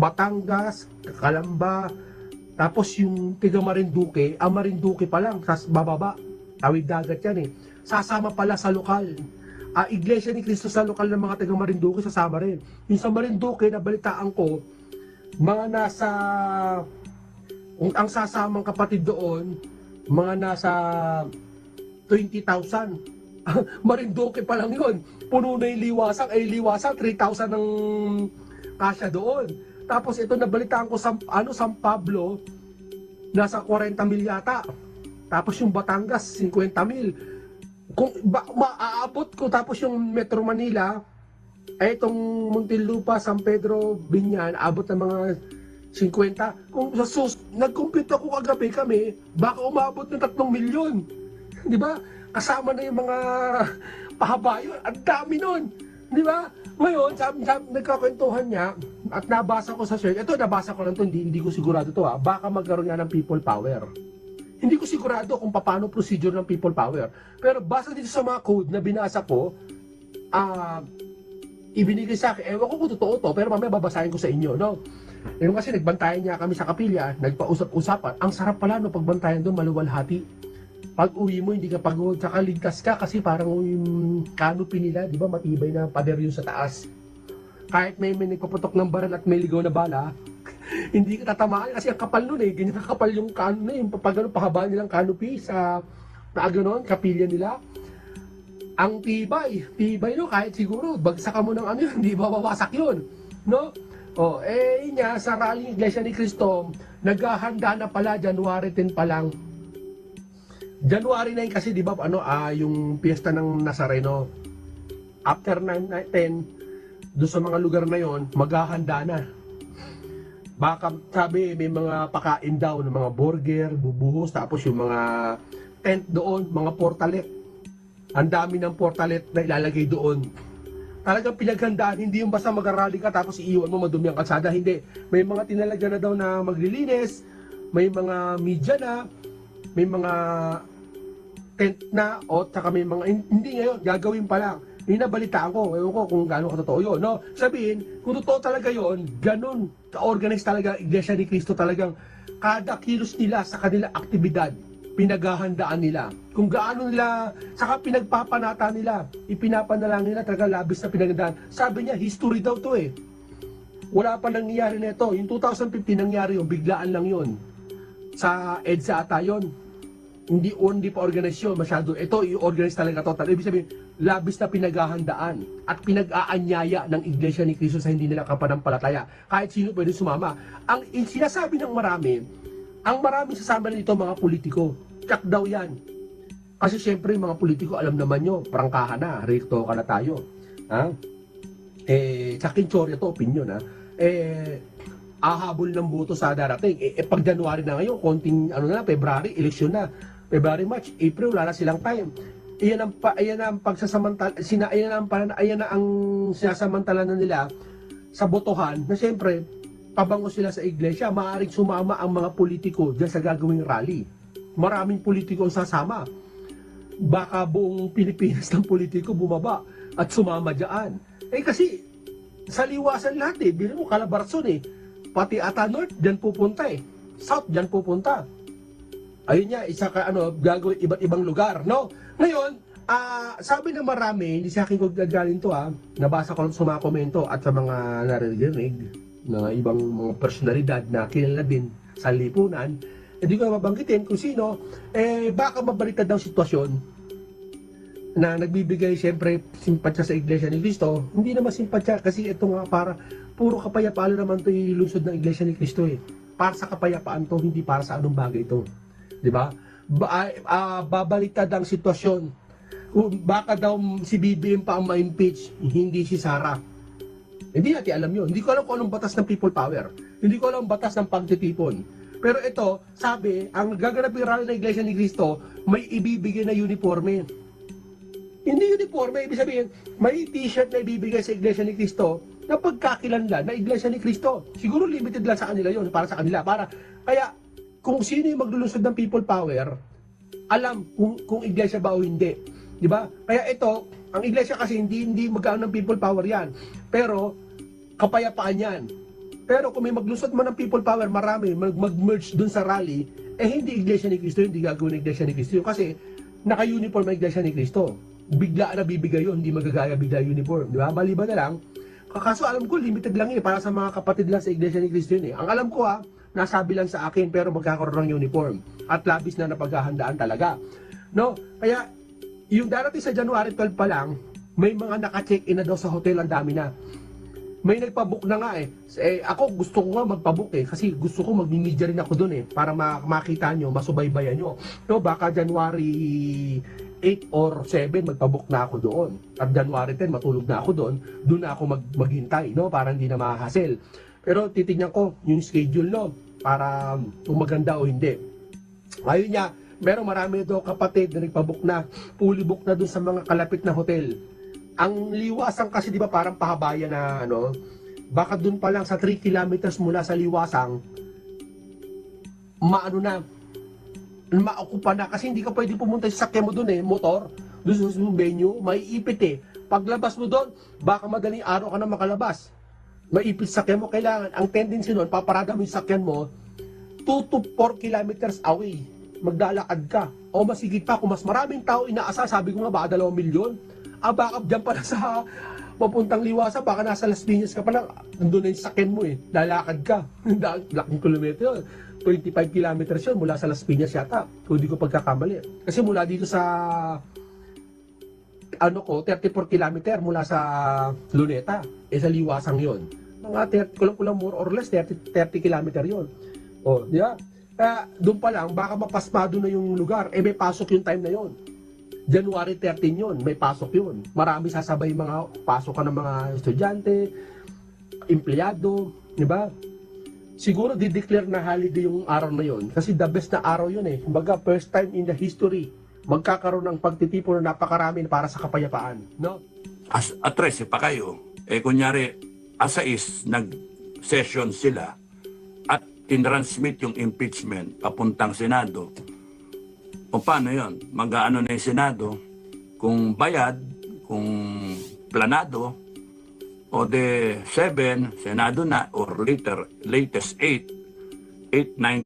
Batangas, Calamba, tapos yung tiga Marinduque, ang Marinduque pa lang, sa bababa, tawid dagat yan eh. Sasama pala sa lokal. Ah, Iglesia ni Cristo sa lokal ng mga taga Marinduque, sasama rin. Yung sa Marinduque, nabalitaan ko, mga nasa, ang, ang sasamang kapatid doon, mga nasa 20,000. Marinduque pa lang yun. Puno na yung liwasang, ay liwasang, 3,000 ng kasya doon. Tapos ito nabalitaan ko sa ano San Pablo nasa 40 mil yata. Tapos yung Batangas 50 mil. Kung ba, maaabot ko tapos yung Metro Manila ay itong Muntinlupa, San Pedro, Binyan, abot ng mga 50. Kung sa sus, nag-compute ako kagabi kami, baka umabot ng 3 milyon. Di ba? Kasama na yung mga pahaba yun. Ang dami nun. Di ba? Ngayon, sabi, sabi, nagkakwentuhan niya, at nabasa ko sa search, ito nabasa ko lang to, hindi, hindi ko sigurado to ha, baka magkaroon nga ng people power. Hindi ko sigurado kung paano procedure ng people power. Pero basa dito sa mga code na binasa ko, ah, ibinigay sa akin, ewan ko kung totoo to, pero mamaya babasahin ko sa inyo, no? Yung kasi nagbantayan niya kami sa kapilya, nagpausap-usapan, ang sarap pala no, pagbantayan doon, maluwalhati. Pag uwi mo, hindi ka pagod, tsaka ligtas ka kasi parang yung canopy nila, di ba, matibay na pader yun sa taas. Kahit may, may nagpaputok ng baral at may ligaw na bala, hindi ka tatamaan kasi ang kapal nun eh, ganyan kakapal yung kan, yung pag ano, pahaba nilang canopy sa na gano'n, kapilya nila. Ang tibay, tibay no, kahit siguro, bagsak mo ng ano yun, hindi mawawasak yun. No? O, eh, nga, sa rally Iglesia ni Cristo, naghahanda na pala, January 10 pa lang. January 9 kasi, di ba, ano, ah, yung piyesta ng Nazareno. After 9, 10, doon sa mga lugar na yon, maghahanda na. Baka, sabi, may mga pakain daw ng mga burger, bubuhos, tapos yung mga tent doon, mga portalet. Ang dami ng portalet na ilalagay doon. Talagang pinaghandaan, hindi yung basta mag-rally ka tapos iiwan mo madumi ang kalsada. Hindi. May mga tinalagyan na daw na maglilinis, may mga media na, may mga tent na, o tsaka may mga, hindi ngayon, gagawin pa lang. Yung nabalitaan ko, ewan ko kung gaano katotoo yun, no? Sabihin, kung totoo talaga yun, ganun, ka-organize talaga, Iglesia ni Cristo talagang, kada kilos nila sa kanila aktibidad, pinaghahandaan nila. Kung gaano nila, saka pinagpapanata nila, ipinapanalangin nila talaga labis na pinaghandaan. Sabi niya, history daw to eh. Wala pa nangyayari nito. Yung 2015 nangyari yun, biglaan lang yun. Sa EDSA ata yun. Hindi, hindi pa organize yun masyado. Ito, i-organize talaga total. Ibig sabihin, labis na pinaghahandaan at pinag-aanyaya ng Iglesia ni Cristo sa hindi nila kapanampalataya. Kahit sino pwede sumama. Ang in- sinasabi ng marami, ang marami sasama nito mga politiko. Tsak daw yan. Kasi syempre mga politiko, alam naman nyo, prangkahan na, rekto ka na tayo. Ha? Eh, sa Kinchoria to, opinion ha. Eh, ahabol ng boto sa darating. Eh, eh, pag January na ngayon, konting, ano na, February, eleksyon na. February, March, April, wala na silang time. Iyan ang, pa, ayan ang pagsasamantala, sina, ayan ang, ayan na ang sinasamantala na nila sa botohan na syempre, pabango sila sa iglesia, maaaring sumama ang mga politiko dyan sa gagawing rally. Maraming politiko ang sasama. Baka buong Pilipinas ng politiko bumaba at sumama dyan. Eh kasi, sa liwasan lahat eh, bilang mo Calabarzon eh, pati ata North, dyan pupunta eh. South, dyan pupunta. Ayun niya, isa ka ano, gagawin iba't ibang lugar, no? Ngayon, ah sabi ng marami, hindi sa akin ko gagaling to ah, nabasa ko lang sa mga komento at sa mga naririnig ng ibang mga personalidad na kilala din sa lipunan, hindi ko mabanggitin kung sino, eh baka mabaliktad daw sitwasyon na nagbibigay siyempre simpatsya sa Iglesia ni Cristo, hindi naman simpatsya kasi ito nga para puro kapayapaan naman to ilusod ng Iglesia ni Cristo eh. Para sa kapayapaan to, hindi para sa anong bagay ito. Di ba? Ba, ah, babaliktad ang sitwasyon. Baka daw si BBM pa ang ma-impeach, hindi si Sara. Hindi natin alam yun. Hindi ko alam kung anong batas ng people power. Hindi ko alam batas ng pagtitipon. Pero ito, sabi, ang gaganapin rally ng Iglesia ni Cristo, may ibibigay na uniforme. Hindi uniforme, ibig sabihin, may t-shirt na ibibigay sa Iglesia ni Cristo na pagkakilanlan na Iglesia ni Cristo. Siguro limited lang sa kanila yon para sa kanila. Para, kaya, kung sino yung maglulunsod ng people power, alam kung, kung iglesia ba o hindi. Di ba? Kaya ito, ang iglesia kasi hindi hindi magkaano ng people power yan. Pero kapayapaan yan. Pero kung may maglusot mo ng people power, marami, mag- mag-merge dun sa rally, eh hindi Iglesia ni Cristo, hindi gagawin Iglesia ni Cristo. Kasi naka-uniform ang Iglesia ni Cristo. Bigla na bibigay yun, hindi magagaya bigla uniform. Di ba? Maliban na lang, kaso alam ko, limited lang yun, eh, para sa mga kapatid lang sa Iglesia ni Cristo yun eh. Ang alam ko ha, nasabi lang sa akin, pero magkakaroon ng uniform. At labis na napaghahandaan talaga. No? Kaya, yung darating sa January 12 pa lang, may mga naka-check-in na daw sa hotel, ang dami na may nagpabook na nga eh. eh. Ako gusto ko nga magpabook eh kasi gusto ko mag-media rin ako doon eh para ma- makita nyo, masubaybayan nyo. No, baka January 8 or 7 magpabook na ako doon. At January 10 matulog na ako doon. Doon na ako mag maghintay, no, para hindi na mahahassle. Pero titignan ko yung schedule no para kung maganda o hindi. Ayun niya, meron marami daw kapatid na nagpabook na, fully book na doon sa mga kalapit na hotel ang liwasan kasi 'di ba parang pahabayan na ano, baka doon pa lang sa 3 kilometers mula sa liwasang maano na maukupa na kasi hindi ka pwede pumunta sa sakyan mo doon eh, motor, doon sa venue, may ipit eh. Paglabas mo doon, baka madaling araw ka na makalabas. Maipit sa sakyan mo, kailangan, ang tendency noon, paparada mo yung sakyan mo, 2 to 4 kilometers away. Maglalakad ka. O masigit pa, kung mas maraming tao inaasa, sabi ko nga baka 2 milyon, ah baka dyan pala sa papuntang liwasa, baka nasa Las Piñas ka pa lang, nandun na yung sakyan mo eh, lalakad ka. Laking kilometro yun. 25 kilometers yun mula sa Las Piñas yata, kung ko pagkakamali. Kasi mula dito sa ano ko, 34 kilometer mula sa Luneta, eh sa liwasang yon. Mga 30, kulang kulang more or less 30, 30 kilometer yon. O, di ba? Kaya doon pa lang, baka mapasmado na yung lugar, eh may pasok yung time na yon. January 13 yun, may pasok yun. Marami sasabay mga pasok ka ng mga estudyante, empleyado, di ba? Siguro di-declare na holiday yung araw na yon kasi the best na araw yun eh. Kumbaga first time in the history magkakaroon ng pagtitipon na napakarami para sa kapayapaan, no? as, at 13 pa kayo, eh kunyari, asa is nag-session sila at tinransmit yung impeachment papuntang Senado, o paano yon? Mag-aano na yung Senado? Kung bayad, kung planado, o de 7, Senado na, or later, latest 8, 8, 9,